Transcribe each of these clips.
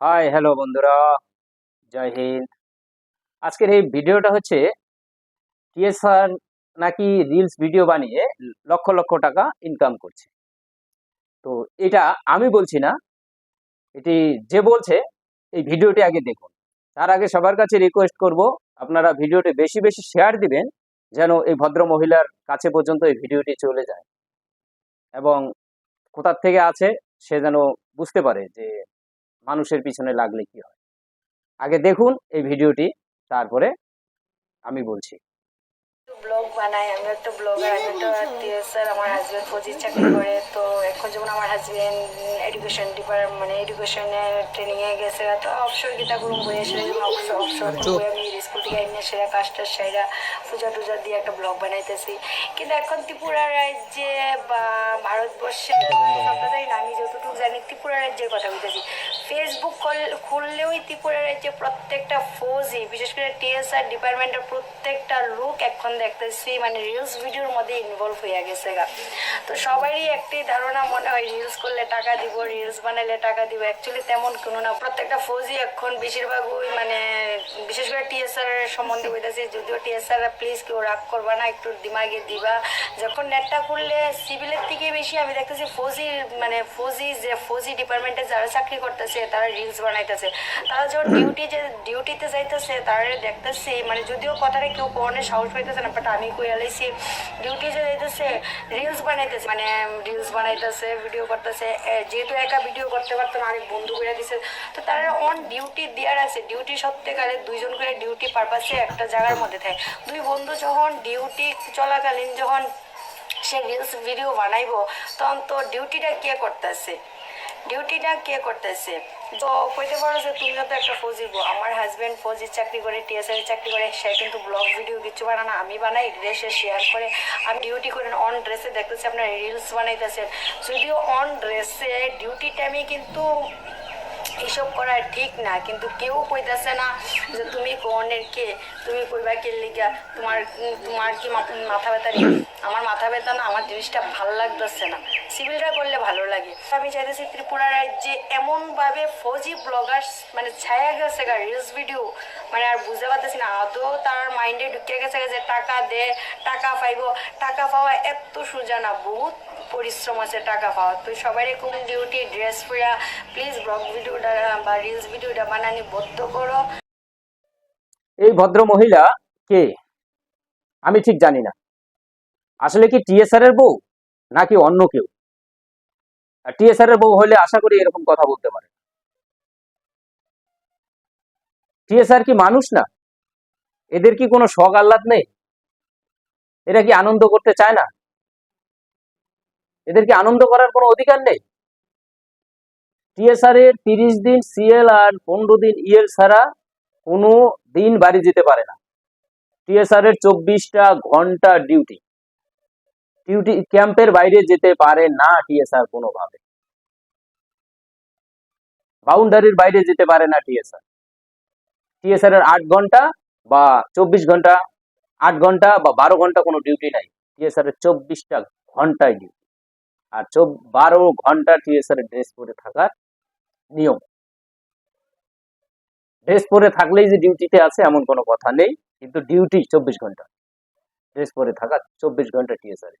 Hi hello বন্ধুরা। জয় হিন্দ। আজকের এই ভিডিওটা হচ্ছে টিএসআর নাকি রিলস ভিডিও বানিয়ে লক্ষ লক্ষ টাকা ইনকাম করছে। তো এটা আমি বলছি না, এটি যে বলছে, এই ভিডিওটি আগে দেখুন। তার আগে সবার কাছে রিকোয়েস্ট করব, আপনারা ভিডিওটি বেশি বেশি শেয়ার দিবেন, যেন এই ভদ্র মহিলার কাছে পর্যন্ত এই ভিডিওটি চলে যায়। এবং কোথার থেকে আছে, সে যেন বুঝতে পারে যে মানুষের পিছনে লাগলে কি হয়? আগে দেখুন এই ভিডিওটি তারপরে আমি বলছি। ব্লগ বানাই আমি একটা ব্লগার আমি একটা টিএসআর আমার হাজবেন্ড ফৌজির চাকরি করে, তো এখন যেমন আমার হাজবেন্ড এডুকেশন ডিপার্টমেন্ট মানে এডুকেশনের ট্রেনিং এ গেছে, তো অবসর গীতা করুম বই এসে অবসর আমি স্কুল থেকে এনে সেরা কাজটা সেরা পূজা টুজা দিয়ে একটা ব্লগ বানাইতেছি। কিন্তু এখন ত্রিপুরা রাজ্যে বা ভারতবর্ষে না, আমি যতটুকু জানি ত্রিপুরা রাজ্যের কথা বলতেছি। ফেসবুক খুললেওই ত্রিপুরা রাজ্যে প্রত্যেকটা ফৌজি, বিশেষ করে টিএসআর ডিপার্টমেন্টের প্রত্যেকটা লোক এখন দেখতেছি। মানে রিলস ভিডিওর মধ্যে ইনভলভ হয়ে গেছে গা। তো সবারই একটি ধারণা মনে হয় রিলস করলে টাকা দিব রিলস বানাইলে টাকা দিব। অ্যাকচুয়ালি তেমন কোনো না। প্রত্যেকটা ফৌজি এখন বেশিরভাগ ওই মানে বিশেষ করে টিএসআর এর সম্বন্ধে বলতেছি, যদিও টিএসআর প্লিজ কেউ রাগ করবা না, একটু দিমাগে দিবা। যখন নেটটা খুললে সিভিলের থেকে বেশি, আমি দেখতেছি ফৌজি মানে ফৌজি যে, ফৌজি ডিপার্টমেন্টে যারা চাকরি করতেছে, তারা রিলস বানাইতেছে। তারা যখন ডিউটি যে ডিউটিতে যাইতেছে, তারা দেখতেছি মানে যদিও কথাটা কেউ কোনের সাহস পাইতেছে না বাট আমি কই আলাইছি ডিউটি যে যাইতেছে রিলস বানাইতেছে মানে রিলস বানাইতেছে ভিডিও করতেছে যেহেতু একা ভিডিও করতে পারতো না আরেক বন্ধু করে দিছে। তো তারা অন ডিউটি দেওয়ার আছে। ডিউটি সত্যিকারে দুইজন করে ডিউটি পারপাসে একটা জায়গার মধ্যে থাকে। দুই বন্ধু যখন ডিউটি চলাকালীন যখন সে রিলস ভিডিও বানাইবো, তখন তো ডিউটিটা কে করতেছে? ডিউটিটা কে করতেছে? তো কইতে পারো যে তুমি তো একটা ফৌজি গো আমার হাজবেন্ড ফৌজির চাকরি করে টিএসআই চাকরি করে, সে কিন্তু ব্লগ ভিডিও কিছু বানায় না, আমি বানাই ড্রেসে শেয়ার করে, আমি ডিউটি করে অন ড্রেসে দেখতেছি, আপনার রিলস বানাইতেছেন। যদিও অন ড্রেসে ডিউটি টাইমে কিন্তু এসব করা ঠিক না, কিন্তু কেউ কইতাছে না যে তুমি কোনের কে, তুমি কইবা কে লিগা, তোমার তোমার কি মাথা ব্যথা আমার মাথা ব্যথা না, আমার জিনিসটা ভালো লাগতেছে না। সিভিলটা করলে ভালো লাগে। আমি চাইতেছি ত্রিপুরা রাজ্যে এমনভাবে ফৌজি ব্লগার মানে ছায়া গেছে গা রিলস ভিডিও মানে আর বুঝতে পারতেছি না। আদৌ তার মাইন্ডে ঢুকে গেছে যে টাকা দে, টাকা পাইব। টাকা পাওয়া এত সোজা না বহুত পরিশ্রম আছে টাকা পাওয়া তো সবাই এরকম ডিউটি ড্রেস পরা প্লিজ ব্লগ ভিডিওটা বা রিলস ভিডিওটা বানানি বদ্ধ করো। এই ভদ্র মহিলা কে? আমি ঠিক জানি না। আসলে কি টিএসআর এর বউ নাকি অন্য কেউ? টিএসআর এর বউ হলে আশা করি এরকম কথা বলতে পারে। টিএসআর কি মানুষ না? এদের কি কোনো শখ আহ্লাদ নেই? এরা কি আনন্দ করতে চায় না? এদের কি আনন্দ করার কোনো অধিকার নেই? টিএসআর এর তিরিশ দিন সিএল আর পনেরো দিন ইএল ছাড়া কোনো দিন বাড়ি যেতে পারে না। টিএসআর এর চব্বিশটা ঘণ্টা ডিউটি ডিউটি ক্যাম্পের বাইরে যেতে পারে না টিএসআর কোনোভাবে। বাউন্ডারির বাইরে যেতে পারে না টিএসআর টিএসআর এর আট ঘণ্টা বা চব্বিশ ঘণ্টা, আট ঘণ্টা বা বারো ঘণ্টা কোনো ডিউটি নাই। টিএসআর এর চব্বিশটা ঘন্টায় ডিউটি আর বারো ঘণ্টা টিএসআর এর ড্রেস পরে থাকার নিয়ম। ড্রেস পরে থাকলেই যে ডিউটিতে আছে এমন কোনো কথা নেই, কিন্তু ডিউটি চব্বিশ ঘণ্টা। ড্রেস পরে থাকা চব্বিশ ঘণ্টা টিএসআর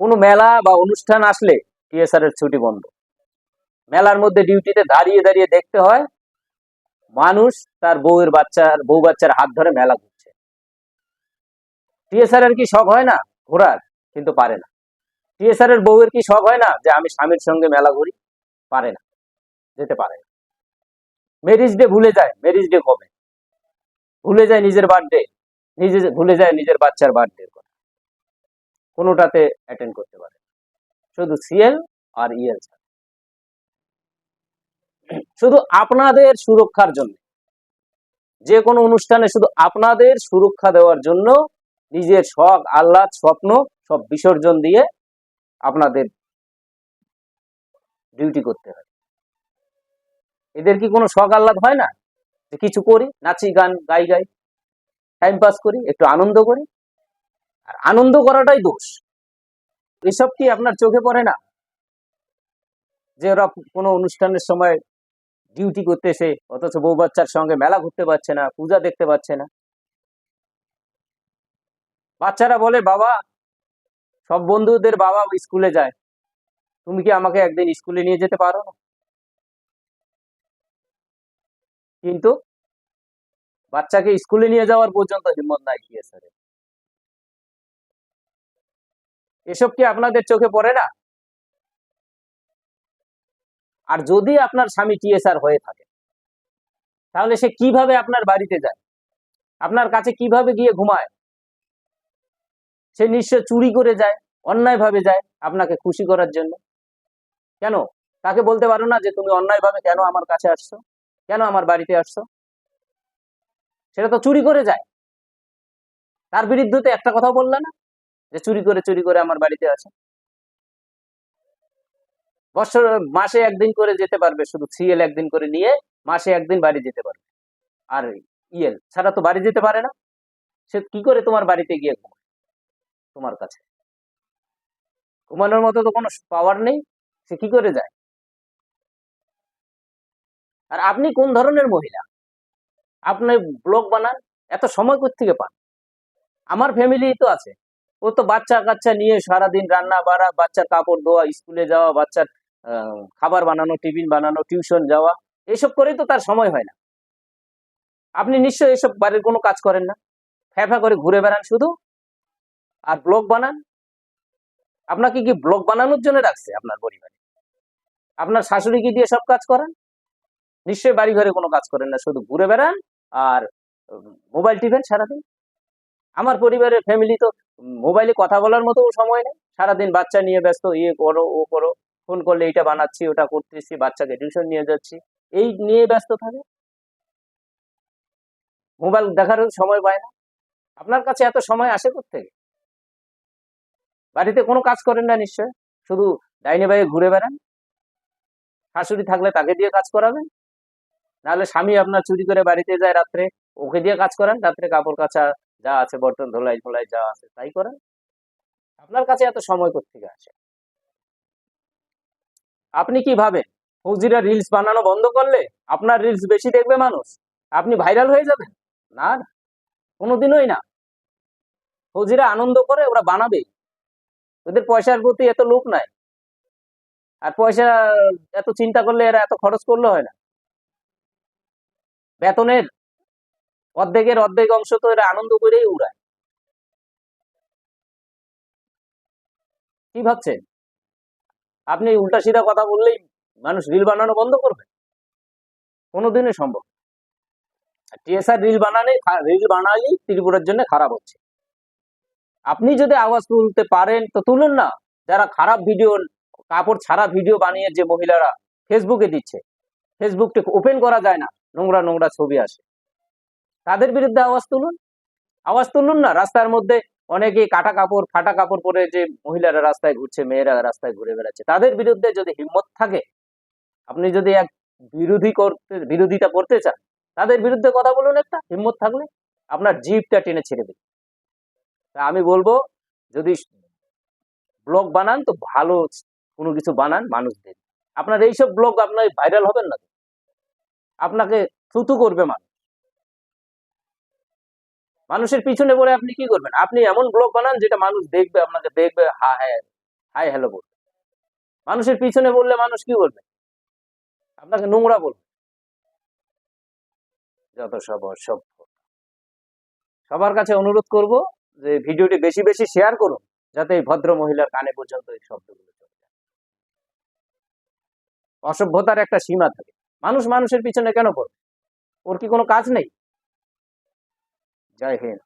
কোনো মেলা বা অনুষ্ঠান আসলে টিএসআর এর ছুটি বন্ধ। মেলার মধ্যে ডিউটিতে দাঁড়িয়ে দাঁড়িয়ে দেখতে হয়, মানুষ তার বউয়ের বাচ্চার, বউ বাচ্চার হাত ধরে মেলা ঘুরছে। টিএসআর এর কি শখ হয় না ঘোরার? কিন্তু পারে না। টিএসআর এর বউয়ের কি শখ হয় না যে আমি স্বামীর সঙ্গে মেলা ঘুরি? পারে না। যেতে পারে না। ম্যারিজ ডে ভুলে যায় ম্যারিজ ডে কবে? ভুলে যায় নিজের বার্থডে নিজে ভুলে যায় নিজের বাচ্চার বার্থডে কথা। কোনোটাতে অ্যাটেন্ড করতে পারে শুধু সিএল আর ইএল শুধু আপনাদের সুরক্ষার জন্য। যে কোনো অনুষ্ঠানে শুধু আপনাদের সুরক্ষা দেওয়ার জন্য নিজের শখ, আহ্লাদ, স্বপ্ন সব বিসর্জন দিয়ে আপনাদের ডিউটি করতে হয়। এদের কি কোনো শখ, আহ্লাদ হয় না? যে কিছু করি, নাচি গান, গাই গাই। টাইম পাস করি, একটু আনন্দ করি। আর আনন্দ করাটাই দোষ। এসব কি আপনার চোখে পড়ে না? যে ওরা কোনো অনুষ্ঠানের সময় ডিউটি করতেছে অথচ বউ বাচ্চার সঙ্গে মেলা ঘুরতে পারছে না, পূজা দেখতে পাচ্ছে না। বাচ্চারা বলে, বাবা, সব বন্ধুদের বাবা স্কুলে যায়। তুমি কি আমাকে একদিন স্কুলে নিয়ে যেতে পারো না? কিন্তু বাচ্চাকে স্কুলে নিয়ে যাওয়ার পর্যন্ত হিম্মত নাই কি স্যার এসব কি আপনাদের চোখে পড়ে না? আর যদি আপনার স্বামী টিএসআর হয়ে থাকে, তাহলে সে কীভাবে আপনার বাড়িতে যায়? আপনার কাছে কীভাবে গিয়ে ঘুমায়? সে নিশ্চয় চুরি করে যায়, অন্যায়ভাবে যায় আপনাকে খুশি করার জন্য? কেন? তাকে বলতে পারো না যে তুমি অন্যায়ভাবে কেন আমার কাছে আসছো? কেন আমার বাড়িতে আসছো? সেটা তো চুরি করে যায়। তার বিরুদ্ধে তো একটা কথা বললে না, যে চুরি করে চুরি করে আমার বাড়িতে আছে। বছর, মাসে একদিন করে যেতে পারবে, শুধু সিএল একদিন করে নিয়ে মাসে একদিন বাড়ি যেতে পারবে। আর ইএল ছাড়া তো বাড়ি যেতে পারে না। সে কি করে তোমার বাড়িতে গিয়ে ঘুমায়? তোমার কাছে। ঘুমানোর মতো তো কোনো পাওয়ার নেই, সে কি করে যায়? আর আপনি কোন ধরনের মহিলা? আপনি ব্লগ বানান, এত সময় থেকে পান? আমার ফ্যামিলি তো আছে। ও তো বাচ্চা কাচ্চা নিয়ে সারাদিন রান্না বাড়া, বাচ্চার কাপড় ধোয়া, স্কুলে যাওয়া, বাচ্চার খাবার বানানো, টিফিন বানানো টিউশন যাওয়া, এসব করেই তো তার সময় হয় না। আপনি নিশ্চয়ই এসব বাড়ির কোনো কাজ করেন না। ফ্যাফা করে ঘুরে বেড়ান শুধু। আর ব্লগ বানান। আপনাকে কি ব্লগ বানানোর জন্য রাখছে আপনার পরিবারে? আপনার শাশুড়ি কি দিয়ে সব কাজ করেন? নিশ্চয়ই বাড়ি ঘরে কোনো কাজ করেন না, শুধু ঘুরে বেড়ান আর মোবাইল টিপেন সারাদিন? আমার পরিবারের ফ্যামিলি তো মোবাইলে কথা বলার মতো সময় নেই। সারাদিন বাচ্চা নিয়ে ব্যস্ত ইয়ে করো, ও করো ফোন করলে এইটা বানাচ্ছি, ওটা করতেছি, বাচ্চাকে টিউশন নিয়ে যাচ্ছি। এই নিয়ে ব্যস্ত থাকে? মোবাইল দেখারও সময় পায় না। আপনার কাছে এত সময় আসে থেকে বাড়িতে কোনো কাজ করেন না নিশ্চয়? শুধু ডাইনে বাইরে ঘুরে বেড়ান? শাশুড়ি থাকলে তাকে দিয়ে কাজ করাবেন? নাহলে স্বামী আপনার চুরি করে বাড়িতে যায় রাত্রে, ওকে দিয়ে কাজ করেন, রাত্রে কাপড় কাচা যা আছে, বর্তন, ধোলাই ধোলাই যা আছে, তাই করেন। আপনার কাছে এত সময় থেকে আসে? আপনি কি ভাবেন, ফৌজিরা রিলস বানানো বন্ধ করলে আপনার রিলস বেশি দেখবে মানুষ? আপনি ভাইরাল হয়ে যাবেন? না কোনোদিনই না। ফৌজিরা আনন্দ করে ওরা বানাবে। ওদের পয়সার প্রতি এত লোক নাই। আর পয়সা এত চিন্তা করলে এরা এত খরচ করলে হয় না। বেতনের অর্ধেকের অর্ধেক অংশ তো এরা আনন্দ করেই উড়ায়। কি ভাবছেন? আপনি উল্টা সিধা কথা বললেই মানুষ রিল বানানো বন্ধ করবে? কোনোদিনই সম্ভব টিএসআর রিল বানালে রিল বানালেই ত্রিপুরার জন্য খারাপ হচ্ছে। আপনি যদি আওয়াজ তুলতে পারেন, তো তুলুন না। যারা খারাপ ভিডিও, কাপড় ছাড়া ভিডিও বানিয়ে যে মহিলারা ফেসবুকে দিচ্ছে ফেসবুকটা ওপেন করা যায় না। নোংরা নোংরা ছবি আসে। তাদের বিরুদ্ধে আওয়াজ তুলুন। আওয়াজ তুলুন না, রাস্তার মধ্যে অনেকে কাটা কাপড়, ফাটা কাপড় পরে যে মহিলারা রাস্তায় ঘুরছে, মেয়েরা রাস্তায় ঘুরে বেড়াচ্ছে। তাদের বিরুদ্ধে যদি হিম্মত থাকে, আপনি যদি এক বিরোধী করতে, বিরোধিতা করতে চান, তাদের বিরুদ্ধে কথা বলুন একটা, হিম্মত থাকলে আপনার জিপটা টেনে ছেড়ে দিন। তা আমি বলব, যদি ব্লগ বানান, তো ভালো কোনো কিছু বানান মানুষদের। আপনার এইসব ব্লগ আপনার ভাইরাল হবেন না। আপনাকে থুতু করবে মানুষ। মানুষের পিছনে পড়ে আপনি কি করবেন? আপনি এমন ব্লগ বানান যেটা মানুষ দেখবে, আপনাকে দেখবে, হা হ্যাঁ হাই, হ্যালো বলবে। মানুষের পিছনে বললে মানুষ কি বলবে? আপনাকে নোংরা বলবে। যত সব অসভ্য। সবার কাছে অনুরোধ করব যে ভিডিওটি বেশি বেশি শেয়ার করুন, যাতে এই ভদ্র মহিলার কানে পর্যন্ত এই শব্দগুলো চলে যায়। অসভ্যতার একটা সীমা থাকে। মানুষ মানুষের পিছনে কেন পড়বে? ওর কি কোনো কাজ নেই? জয় হিন্দ।